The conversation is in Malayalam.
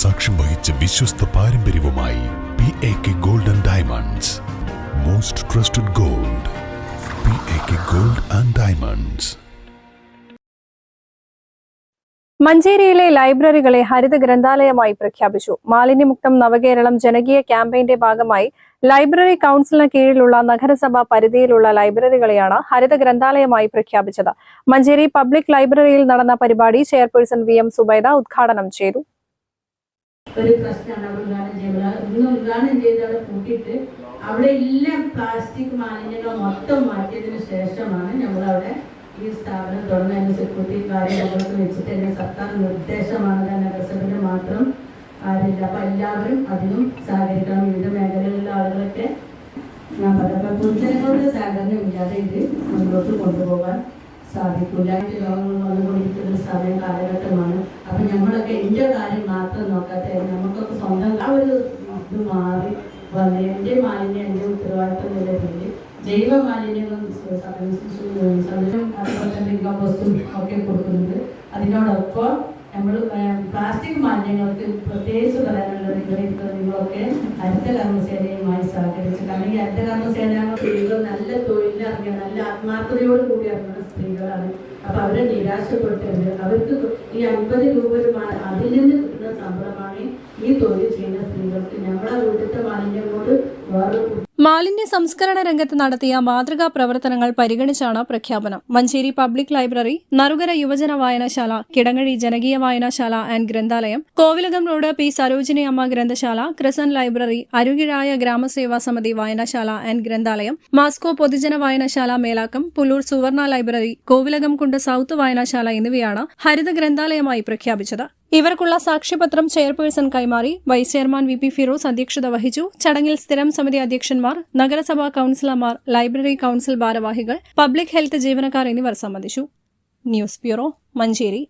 സാക്ഷ്യം വഹിച്ച വിശ്വസ്ത പാരമ്പര്യവുമായി P A K gold and diamonds most trusted gold P A K gold and diamonds മഞ്ചേരിയിലെ ലൈബ്രറികളെ ഹരിത ഗ്രന്ഥാലയമായി പ്രഖ്യാപിച്ചു. മാലിന്യമുക്തം നവകേരളം ജനകീയ ക്യാമ്പയിന്റെ ഭാഗമായി ലൈബ്രറി കൌൺസിലിന് കീഴിലുള്ള നഗരസഭ പരിധിയിലുള്ള ലൈബ്രറികളെയാണ് ഹരിത ഗ്രന്ഥാലയമായി പ്രഖ്യാപിച്ചത്. മഞ്ചേരി പബ്ലിക് ലൈബ്രറിയിൽ നടന്ന പരിപാടി ചെയർപേഴ്സൺ വി എം സുബൈദ ഉദ്ഘാടനം ചെയ്തു. ഒരു പ്രശ്നമാണ് അവിടെ ഉദ്ഘാടനം ചെയ്യുന്നത് ഇന്ന് ഉദ്ഘാടനം ചെയ്ത് അവിടെ കൂട്ടിയിട്ട് അവിടെ എല്ലാം പ്ലാസ്റ്റിക് മാലിന്യങ്ങൾ മൊത്തം മാറ്റിയതിനു ശേഷമാണ് അവിടെ ഈ സ്ഥാപനം തുറന്നതിന് സെക്യൂരിറ്റി കാര്യങ്ങളൊക്കെ വെച്ചിട്ട് എന്റെ സർക്കാർ നിർദ്ദേശമാണ്. നഗരസഭയുടെ മാത്രം കാര്യമില്ല അപ്പൊ എല്ലാവരും അതിനും സഹകരിക്കണം. വിവിധ മേഖലകളിലെ ആളുകളൊക്കെ ഞാൻ പറയാം പൊതുജനങ്ങളുടെ സഹകരണം ഇല്ലാതെ ഇത് മുന്നോട്ട് കൊണ്ടുപോകാൻ സാധിക്കില്ല രോഗങ്ങൾ വന്നുകൊണ്ടിരിക്കുന്ന സമയം കാലഘട്ടമാണ്. അപ്പൊ നമ്മളൊക്കെ എന്റെ കാര്യം മാത്രം നോക്കാതെ നമുക്കൊക്കെ സ്വന്തം ആ ഒരു ഇത് മാറി വന്ന് എന്റെ മാലിന്യം എന്റെ ഉത്തരവാദിത്വം രീതിയിൽ ജൈവ മാലിന്യങ്ങളും ഒക്കെ കൊടുക്കുന്നുണ്ട്. അതിനോടൊപ്പം നമ്മൾ പ്ലാസ്റ്റിക് മാലിന്യങ്ങൾക്ക് പ്രത്യേകിച്ച് പറയാനുള്ളത് നിങ്ങളൊക്കെ ഹരിത കർമ്മസേനയുമായി സഹകരിച്ചിട്ടുണ്ട് അല്ലെങ്കിൽ ഹരിത കർമ്മസേന നല്ല നല്ല തൊഴിലിറങ്ങിയ നല്ല ആത്മാർത്ഥതയോട് കൂടി ഇറങ്ങുന്ന സ്ത്രീകളാണ്. അപ്പൊ അവരെ നിരാശപ്പെടുത്തരുത്. അവർക്ക് ഈ അൻപത് രൂപ അതിൽ നിന്ന് കിട്ടുന്ന ശമ്പളമാണ് ഈ തൊഴിൽ ചെയ്യുന്ന സ്ത്രീകൾക്ക് നമ്മളെ വീട്ടിലത്തെ മാലിന്യം കൊണ്ട് വേറെ മാലിന്യ സംസ്കരണ രംഗത്ത് നടത്തിയ മാതൃകാ പ്രവർത്തനങ്ങൾ പരിഗണിച്ചാണ് പ്രഖ്യാപനം. മഞ്ചേരി പബ്ലിക് ലൈബ്രറി നറുകര യുവജന വായനശാല കിടങ്ങഴി ജനകീയ വായനശാല ആൻഡ് ഗ്രന്ഥാലയം കോവിലകം റോഡ് പി സരോജിനി അമ്മ ഗ്രന്ഥശാല ക്രിസൻ ലൈബ്രറി അരുകിഴായ ഗ്രാമസേവാ സമിതി വായനശാല ആൻഡ് ഗ്രന്ഥാലയം മാസ്കോ പൊതുജന വായനശാല മേലാക്കം പുല്ലൂർ സുവർണ ലൈബ്രറി കോവിലകം കുണ്ട് സൌത്ത് വായനശാല എന്നിവയാണ് ഹരിത ഗ്രന്ഥാലയമായി പ്രഖ്യാപിച്ചത്. ഇവർക്കുള്ള സാക്ഷ്യപത്രം ചെയർപേഴ്സൺ കൈമാറി vice chairman V P Firoz അധ്യക്ഷത വഹിച്ചു. ചടങ്ങിൽ സ്ഥിരം സമിതി അധ്യക്ഷന്മാർ നഗരസഭാ കൌൺസിലർമാർ ലൈബ്രറി കൌൺസിൽ ഭാരവാഹികൾ പബ്ലിക് ഹെൽത്ത് ജീവനക്കാർ എന്നിവർ സംബന്ധിച്ചു. News bureau Manjeri.